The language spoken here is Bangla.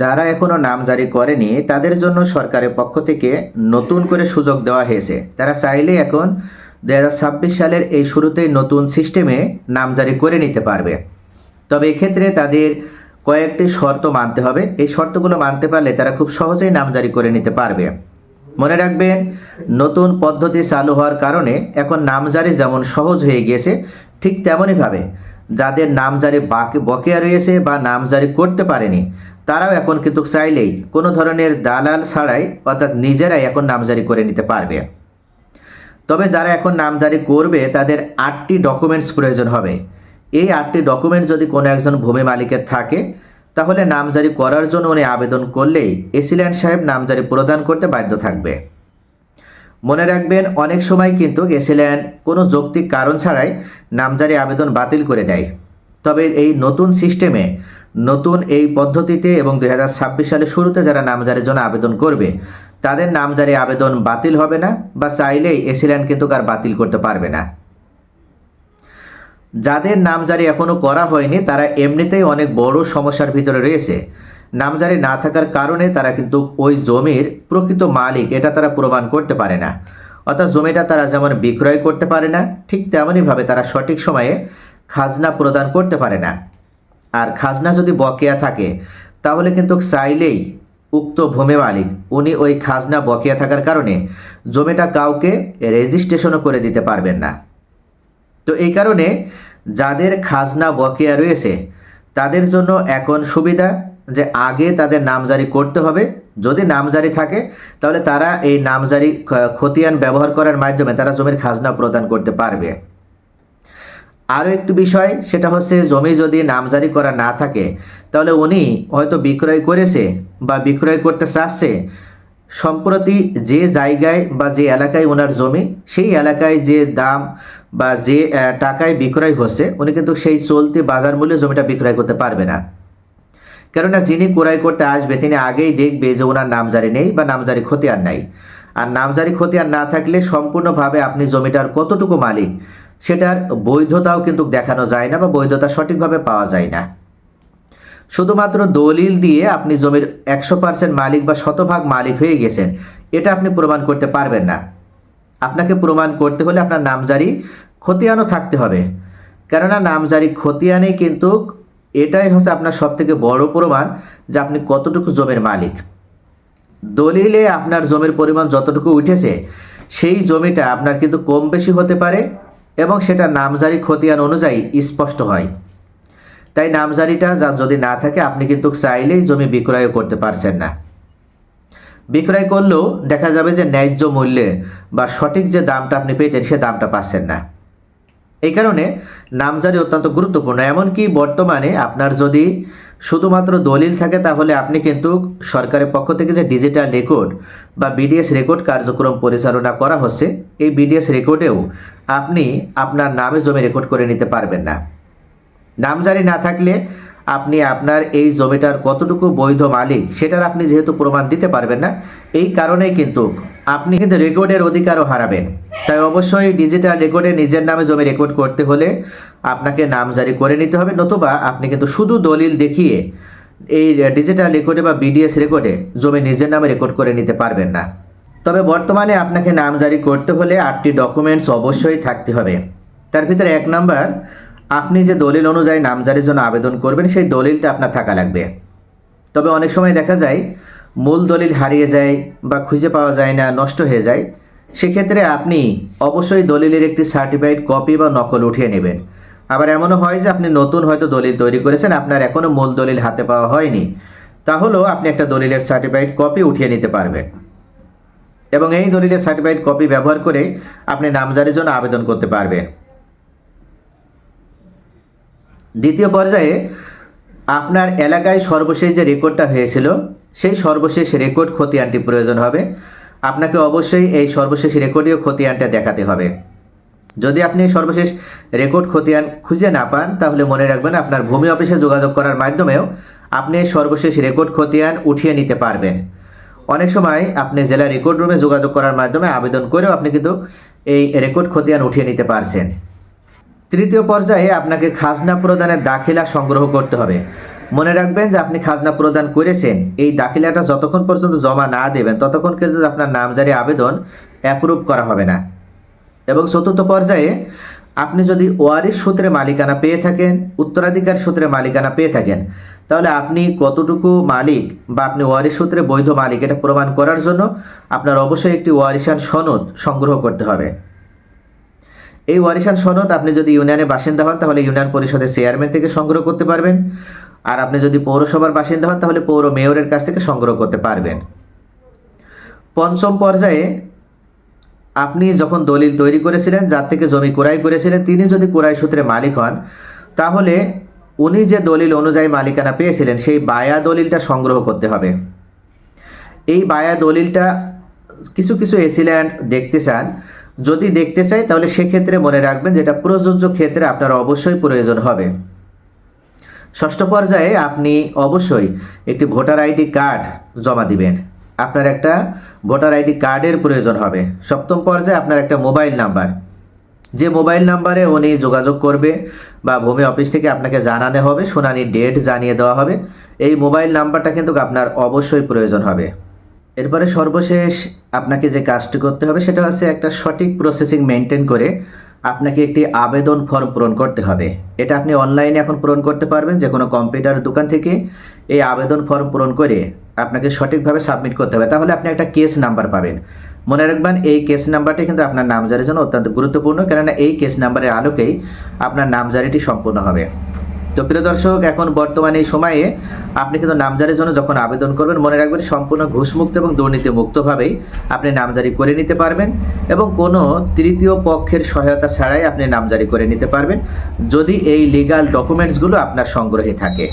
যারা এখনও নাম জারি করেনি, তাদের জন্য সরকারের পক্ষ থেকে নতুন করে সুযোগ দেওয়া হয়েছে। তারা চাইলে এখন দু সালের এই শুরুতেই নতুন সিস্টেমে নাম জারি করে নিতে পারবে। তবে এক্ষেত্রে তাদের কয়েকটি শর্ত মানতে হবে। এই শর্তগুলো মানতে পারলে তারা খুব সহজেই নাম জারি করে নিতে পারবে। মনে রাখবেন, নতুন পদ্ধতি চালু হওয়ার কারণে এখন নামজারি যেমন সহজ হয়ে গিয়েছে, ঠিক তেমনইভাবে যাদের নাম নামজারি বাকি বকেয়া রয়েছে বা নামজারি করতে পারেনি তারাও এখন কিন্তু চাইলেই কোনো ধরনের দালাল ছাড়াই অর্থাৎ নিজেরাই এখন নামজারি করে নিতে পারবে। তবে যারা এখন নামজারি করবে, তাদের আটটি ডকুমেন্টস প্রয়োজন হবে। এই আটটি ডকুমেন্ট যদি কোনো একজন ভূমি মালিকের থাকে, তাহলে নামজারি করার জন্য উনি আবেদন করলেই এসিল্যান্ড সাহেব নামজারি প্রদান করতে বাধ্য থাকবে। মনে রাখবেন, অনেক সময় কিন্তু এসিল্যান্ড কোনো যৌক্তিক কারণ ছাড়াই নামজারি আবেদন বাতিল করে দেয়। তবে এই নতুন সিস্টেমে নতুন এই পদ্ধতিতে এবং দুই সালের শুরুতে যারা নামজারির জন্য আবেদন করবে, তাদের নামজারি আবেদন বাতিল হবে না বা চাইলেই এসিল্যান্ড কিন্তু আর বাতিল করতে পারবে না। যাদের নামজারি এখনও করা হয়নি, তারা এমনিতেই অনেক বড় সমস্যার ভিতরে রয়েছে। নামজারি না থাকার কারণে তারা কিন্তু ওই জমির প্রকৃত মালিক, এটা তারা প্রমাণ করতে পারে না। অর্থাৎ জমিটা তারা যেমন বিক্রয় করতে পারে না, ঠিক তেমনইভাবে তারা সঠিক সময়ে খাজনা প্রদান করতে পারে না। আর খাজনা যদি বকেয়া থাকে, তাহলে কিন্তু চাইলেই উক্ত ভূমি মালিক, উনি ওই খাজনা বকেয়া থাকার কারণে জমিটা কাউকে রেজিস্ট্রেশনও করে দিতে পারবেন না। তো এই কারণে যাদের খাজনা বকেয়া রয়েছে, তাদের জন্য এখন সুবিধা যে আগে তাদের নামজারি করতে হবে। যদি নামজারি থাকে, তাহলে তারা এই নামজারি খতিয়ান ব্যবহার করার মাধ্যমে তারা জমির খাজনা প্রদান করতে পারবে। আরও একটু বিষয়, সেটা হচ্ছে জমি যদি নামজারি করা না থাকে, তাহলে উনি হয়তো বিক্রয় করেছে বা বিক্রয় করতে চাচ্ছে। সম্প্রতি যে জায়গায় বা যে এলাকায় ওনার জমি, সেই এলাকায় যে দাম বা যে টাকায় বিক্রয় হচ্ছে, উনি কিন্তু সেই চলতি বাজার মূল্যে জমিটা বিক্রয় করতে পারবে না। কেননা যিনি ক্রয় করতে আসবে, তিনি আগেই দেখবে যে ওনার নামজারি নেই বা নামজারি খতিয়ান নাই। আর নামজারি খতিয়ান না থাকলে সম্পূর্ণভাবে আপনি জমিটার কতটুকু মালিক সেটার বৈধতাও কিন্তু দেখানো যায় না বা বৈধতা সঠিকভাবে পাওয়া যায় না। শুধুমাত্র দলিল দিয়ে আপনি জমির একশো পার্সেন্ট মালিক বা শতভাগ মালিক হয়ে গেছেন, এটা আপনি প্রমাণ করতে পারবেন না। আপনাকে প্রমাণ করতে হলে আপনার নামজারি খতিয়ানও থাকতে হবে। কেননা নামজারি খতিয়ানেই কিন্তু এটাই হচ্ছে আপনার সবথেকে বড় প্রমাণ যে আপনি কতটুকু জমির মালিক। দলিলে আপনার জমির পরিমাণ যতটুকু উঠেছে, সেই জমিটা আপনার কিন্তু কম বেশি হতে পারে এবং সেটা নামজারি খতিয়ান অনুযায়ী স্পষ্ট হয়। তাই নামজারিটা যা যদি না থাকে, আপনি কিন্তু চাইলেই জমি বিক্রয় করতে পারছেন না। বিক্রয় করলেও দেখা যাবে যে ন্যায্য মূল্যে বা সঠিক যে দামটা আপনি পেতেন, সে দামটা পাচ্ছেন না। এই কারণে নামজারি অত্যন্ত গুরুত্বপূর্ণ। এমনকি বর্তমানে আপনার যদি শুধুমাত্র দলিল থাকে তাহলে আপনি কিন্তু সরকারের পক্ষ থেকে যে ডিজিটাল রেকর্ড বা বিডিএস রেকর্ড কার্যক্রম পরিচালনা করা হচ্ছে, এই বিডিএস রেকর্ডেও আপনি আপনার নামে জমি রেকর্ড করে নিতে পারবেন না। নামজারি না থাকলে আপনি আপনার এই জমিটার কতটুকু বৈধ মালিক সেটার আপনি যেহেতু প্রমাণ দিতে পারবেন না, এই কারণেই কিন্তু আপনি কিন্তু রেকর্ডের অধিকারও হারাবেন। তাই অবশ্যই ডিজিটাল রেকর্ডে নিজের নামে জমি রেকর্ড করতে হলে আপনাকে নামজারি করে নিতে হবে, নতুবা আপনি কিন্তু শুধু দলিল দেখিয়ে এই ডিজিটাল রেকর্ডে বা বিডিএস রেকর্ডে জমি নিজের নামে রেকর্ড করে নিতে পারবেন না। তবে বর্তমানে আপনাকে নামজারি করতে হলে আটটি ডকুমেন্টস অবশ্যই থাকতে হবে। তার ভিতরে এক নাম্বার আপনি যে দলিল অনুযায়ী নামজারির জন্য আবেদন করবেন, সেই দলিলটা আপনার থাকা লাগবে। তবে অনেক সময় দেখা যায়, মূল দলিল হারিয়ে যায় বা খুঁজে পাওয়া যায় না, নষ্ট হয়ে যায়, সেক্ষেত্রে আপনি অবশ্যই দলিলের একটি সার্টিফাইড কপি বা নকল উঠিয়ে নেবেন। আবার এমনও হয় যে আপনি নতুন হয়তো দলিল তৈরি করেছেন, আপনার এখনও মূল দলিল হাতে পাওয়া হয়নি। তাহলেও আপনি একটা দলিলের সার্টিফাইড কপি উঠিয়ে নিতে পারবেন। এবং এই দলিলের সার্টিফাইড কপি ব্যবহার করে আপনি নামজারির জন্য আবেদন করতে পারবেন। দ্বিতীয় পর্যায়ে আপনার এলাকায় সর্বশেষ যে রেকর্ডটা হয়েছিল, সেই সর্বশেষ রেকর্ড খতিয়ানটি প্রয়োজন হবে। আপনাকে অবশ্যই এই সর্বশেষ রেকর্ডীয় খতিয়ানটা দেখাতে হবে। যদি আপনি সর্বশেষ রেকর্ড খতিয়ান খুঁজে না পান, তাহলে মনে রাখবেন আপনার ভূমি অফিসে যোগাযোগ করার মাধ্যমেও আপনি সর্বশেষ রেকর্ড খতিয়ান উঠিয়ে নিতে পারবেন। অনেক সময় আপনি জেলা রেকর্ড রুমে যোগাযোগ করার মাধ্যমে আবেদন করেও আপনি কিন্তু এই রেকর্ড খতিয়ান উঠিয়ে নিতে পারছেন। তৃতীয় পর্যায়ে আপনাকে খাজনা প্রদানের দাখিলা সংগ্রহ করতে হবে। মনে রাখবেন যে আপনি খাজনা প্রদান করেছেন, এই দাখিলাটা যতক্ষণ পর্যন্ত জমা না দেবেন, ততক্ষণ কিন্তু আপনার নামজারি আবেদন অ্যাপ্রুভ করা হবে না। এবং চতুর্থ পর্যায়ে আপনি যদি ওয়ারিশ সূত্রে মালিকানা পেয়ে থাকেন, উত্তরাধিকার সূত্রে মালিকানা পেয়ে থাকেন, তাহলে আপনি কতটুকু মালিক বা আপনি ওয়ারিশ সূত্রে বৈধ মালিক এটা প্রমাণ করার জন্য আপনার অবশ্যই একটি ওয়ারিশান সনদ সংগ্রহ করতে হবে। এই ওয়ারিশান সনদ আপনি যদি ইউনিয়নের বাসিন্দা হন, তাহলে ইউনিয়ন পরিষদের চেয়ারম্যান থেকে সংগ্রহ করতে পারবেন। আর আপনি যদি পৌরসভার বাসিন্দা হন, তাহলে পৌর মেয়রের কাছ থেকে সংগ্রহ করতে পারবেন। পঞ্চম পর্যায়ে আপনি যখন দলিল তৈরি করেছিলেন, যার থেকে জমি ক্রয় করেছিলেন, তিনি যদি ক্রয় সূত্রে মালিক হন, তাহলে উনি যে দলিল অনুযায়ী মালিকানা পেয়েছিলেন, সেই বায়া দলিলটা সংগ্রহ করতে হবে। এই বায়া দলিলটা কিছু কিছু এসিল্যান্ড দেখতে চান। যদি দেখতে চাই, তাহলে সেক্ষেত্রে মনে রাখবেন যেটা প্রযোজ্য ক্ষেত্রে আপনার অবশ্যই প্রয়োজন হবে। ষষ্ঠ পর্যায়ে আপনি অবশ্যই একটি ভোটার আইডি কার্ড জমা দিবেন। আপনার একটা ভোটার আইডি কার্ডের প্রয়োজন হবে। সপ্তম পর্যায়ে আপনার একটা মোবাইল নাম্বার। যে মোবাইল নাম্বারে উনি যোগাযোগ করবে বা ভূমি অফিস থেকে আপনাকে জানানো হবে শুনানির ডেট জানিয়ে দেওয়া হবে, এই মোবাইল নাম্বারটা কিন্তু আপনার অবশ্যই প্রয়োজন হবে। এরপরে সর্বশেষ আপনাকে যে কাজটি করতে হবে, সেটা হচ্ছে একটা সঠিক প্রসেসিং মেনটেন করে আপনাকে একটি আবেদন ফর্ম পূরণ করতে হবে। এটা আপনি অনলাইনে এখন পূরণ করতে পারবেন যে কোনো কম্পিউটার দোকান থেকে এই আবেদন ফর্ম পূরণ করে আপনাকে সঠিকভাবে সাবমিট করতে হবে। তাহলে আপনি একটা কেস নাম্বার পাবেন। মনে রাখবেন, এই কেস নাম্বারটি কিন্তু আপনার নামজারির জন্য অত্যন্ত গুরুত্বপূর্ণ, কেননা এই কেস নাম্বারের আলোকেই আপনার নামজারিটি সম্পূর্ণ হবে। তো প্রিয় দর্শক, এখন বর্তমানে এই সময়ে আপনি কিন্তু নামজারির জন্য যখন আবেদন করবেন, মনে রাখবেন সম্পূর্ণ ঘুষমুক্ত এবং দুর্নীতি মুক্তভাবেই আপনি নামজারি করে নিতে পারবেন এবং কোনো তৃতীয় পক্ষের সহায়তা ছাড়াই আপনি নামজারি করে নিতে পারবেন যদি এই লিগাল ডকুমেন্টসগুলো আপনার সংগ্রহে থাকে।